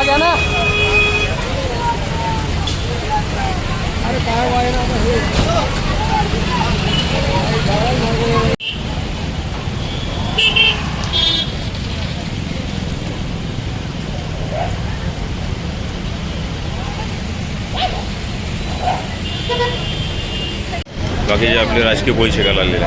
भाग आहे ना. अरे काय वायर बाकीचे आपले राजकीय पोळी शिकायला आलेले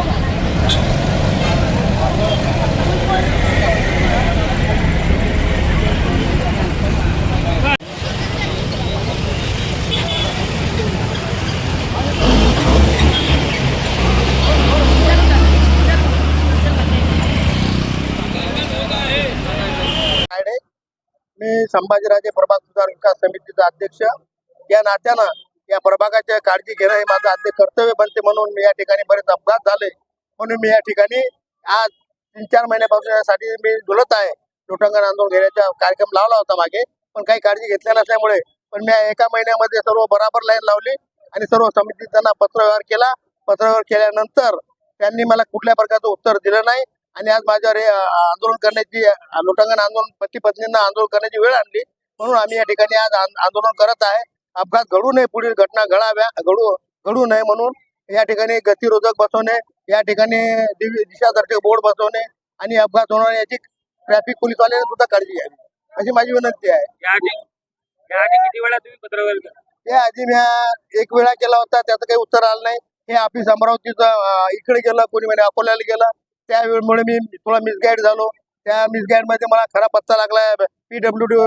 संभाजीराजे प्रभाग सुधार विकास समितीचा अध्यक्ष. या नात्यानं या प्रभागाची काळजी घेणं हे माझं अध्यक्ष कर्तव्य बनते म्हणून मी या ठिकाणी बरेच अपघात झाले. म्हणून मी या ठिकाणी आज तीन चार महिन्यापासून यासाठी मी झुलत आहे. लोटांगण आंदोलन घेण्याचा कार्यक्रम लावला होता मागे पण काही काळजी घेतल्या नसल्यामुळे. पण मी एका महिन्यामध्ये सर्व बराबर लाईन लावली आणि सर्व समितीत्यांना पत्रव्यवहार केला. पत्रव्यवहार केल्यानंतर त्यांनी मला कुठल्या प्रकारचं उत्तर दिलं नाही. आणि आज माझ्यावर हे आंदोलन करण्याची लोटांगण आंदोलन पती पत्नींना आंदोलन करण्याची वेळ आणली. म्हणून आम्ही या ठिकाणी आज आंदोलन करत आहे. अपघात घडू नये पुढील घटना घडाव्या घडू घडू नये म्हणून या ठिकाणी गतिरोधक बसवणे या ठिकाणी दिशादर्शक बोर्ड बसवणे आणि अपघात होणार याची ट्रॅफिक पोलीसवाल्याने सुद्धा काळजी घ्यावी. अशी माझी विनंती आहे. हे आधी मी एक वेळा केला होता त्याचं काही उत्तर आलं नाही. हे ऑफिस अमरावतीचं इकडे गेलं कोणी म्हणे अकोल्याला गेलं. त्यामुळे मी थोडा मिसगाईड झालो. त्या मिसगाईडमध्ये मला खरा पत्ता लागला पीडब्ल्यू डी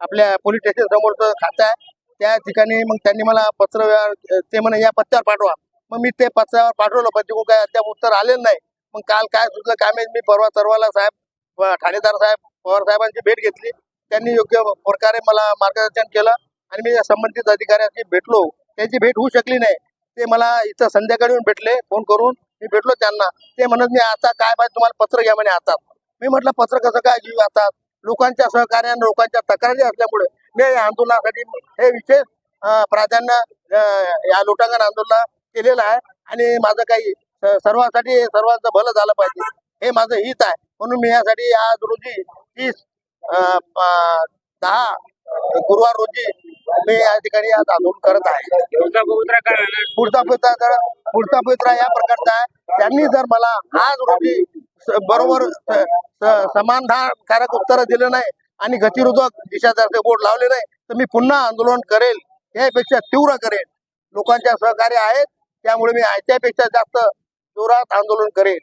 आपल्या पोलीस स्टेशन समोरचं खातं आहे. त्या ठिकाणी मग त्यांनी मला पत्र व्यवहार ते म्हणे या पत्त्यावर पाठवा. मग मी ते पत्त्यावर पाठवलं पण तिकडून काय अद्याप उत्तर आलेलं नाही. मग काल काय सुचलं काय मी परवा सर्वाला साहेब ठाणेदार साहेब पवार साहेबांची भेट घेतली. त्यांनी योग्य प्रकारे मला मार्गदर्शन केलं आणि मी या संबंधित अधिकाऱ्यांशी भेटलो. त्यांची भेट होऊ शकली नाही. ते मला इथं संध्याकाळी येऊन भेटले फोन करून. मी भेटलो त्यांना. ते म्हणत मी आता काय पाहिजे तुम्हाला पत्र घ्या म्हणे आता. मी म्हटलं पत्र कसं काय घेऊ आता? लोकांच्या सहकार्याने लोकांच्या तक्रारी असल्यामुळे मी या आंदोलनासाठी हे विशेष प्राधान्य या लोटांगण आंदोलन केलेलं आहे आणि माझं काही सर्वांसाठी सर्वांचं भलं झालं पाहिजे. हे माझं हित आहे. म्हणून मी यासाठी आज रोजी तीस दहा गुरुवार रोजी मी या ठिकाणी आज आंदोलन करत आहे. तुमचा पवित्रा काय राहणार पुढचा पवित्रा पुढचा या प्रकारचा आहे. त्यांनी जर मला आज रोजी स- बरोबर स- स- समाधानकारक उत्तर दिलं नाही आणि गतिरोधक दिशादर्शक बोर्ड लावले नाही तर मी पुन्हा आंदोलन करेल यापेक्षा तीव्र करेल. लोकांच्या सहकार्य आहेत त्यामुळे मी याच्यापेक्षा जास्त जोरात आंदोलन करेल.